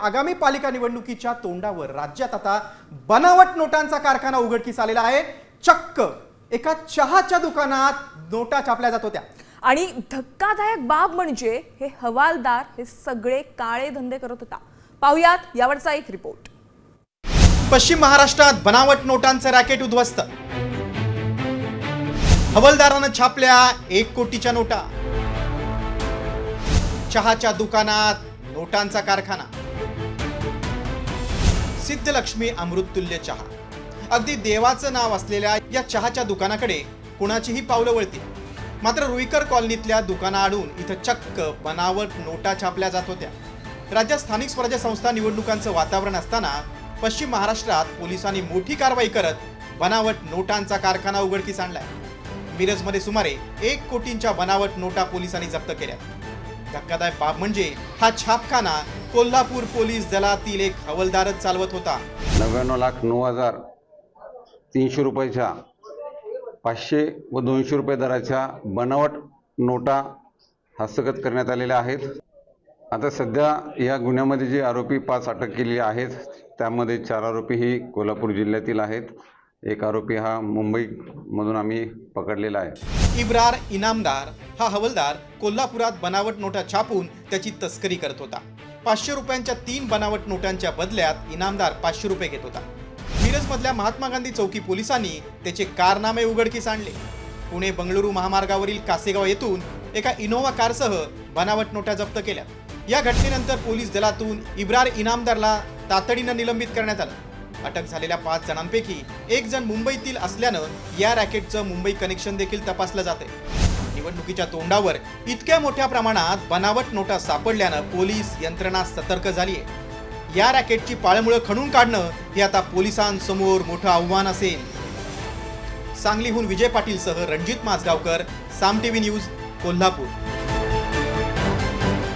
आगामी पालिका निवडणुकीच्या तोंडावर राज्यात आता बनावट नोटांचा कारखाना उघडकीस आलेला आहे. चक्क. एका चहाच्या दुकानात नोटा छापल्या जात होत्या. आणि धक्कादायक बाब म्हणजे हे हवालदार हे सगळे काळे धंदे करत होता. पाहुयात यावरचा एक रिपोर्ट. पश्चिम महाराष्ट्रात बनावट नोटांचं रॅकेट उद्ध्वस्त. हवलदारानं छापल्या एक कोटीच्या नोटा. चहाच्या दुकानात नोटांचा कारखाना. सिद्धलक्ष्मी अमृततुल्य चहा. अगदी देवाचं नाव असलेल्या या चहाच्या दुकानाकडे कुणाचीही पावलं वळती मात्र रुईकर कॉलनीतल्या दुकानाआडून इथं चक्क बनावट नोटा छापल्या जात होत्या. राज्यात स्थानिक स्वराज्य संस्था निवडणुकांचं वातावरण असताना पश्चिम महाराष्ट्रात पोलिसांनी मोठी कारवाई करत बनावट नोटांचा कारखाना उघडकीस आणलाय. मिरजमध्ये सुमारे एक कोटींच्या बनावट नोटा पोलिसांनी जप्त केल्या धक्कादायक बाब म्हणजे हा छापखाना कोल्हापूर पोलीस दलातील एक हवलदारच चालवत होता. नव्याण्णव लाख नऊ हजार तीनशे रुपयाच्या पाचशे व दोनशे रुपये दराच्या बनावट नोटा हस्तगत करण्यात आलेल्या आहेत. आता सध्या या गुन्ह्यामध्ये जे आरोपी पाच अटक केलेले आहेत त्यामध्ये चार आरोपी ही कोल्हापूर जिल्ह्यातील आहेत. एक आरोपी हा मुंबईमधून आम्ही पकडलेला आहे. इब्रार इनामदार हा हवलदार कोल्हापुरात बनावट नोटा छापून त्याची तस्करी करत होता. पाचशे रुपयांच्या तीन बनावट नोटांच्या बदल्यात इनामदार पाचशे रुपये घेत होता. मिरजमधल्या महात्मा गांधी चौकी पोलिसांनी त्याचे कारनामे उघडकीस आणले. पुणे बंगळुरू महामार्गावरील कासेगाव येथून एका इनोव्हा कारसह बनावट नोटा जप्त केल्या. या घटनेनंतर पोलीस दलातून इब्रार इनामदारला तातडीनं निलंबित करण्यात आलं. अटक झालेल्या पाच जणांपैकी एक जण मुंबईतील असल्यानं या रॅकेटचं मुंबई कनेक्शन देखील तपासलं जाते निवडणुकीच्या तोंडावर इतक्या मोठ्या प्रमाणात बनावट नोटा सापडल्यानं पोलीस यंत्रणा सतर्क झाली आहे या रॅकेटची पाळमुळं खणून काढणं हे आता पोलिसांसमोर मोठं आव्हान असेल. सांगलीहून विजय पाटीलसह रणजित माजगावकर साम टीव्ही न्यूज कोल्हापूर.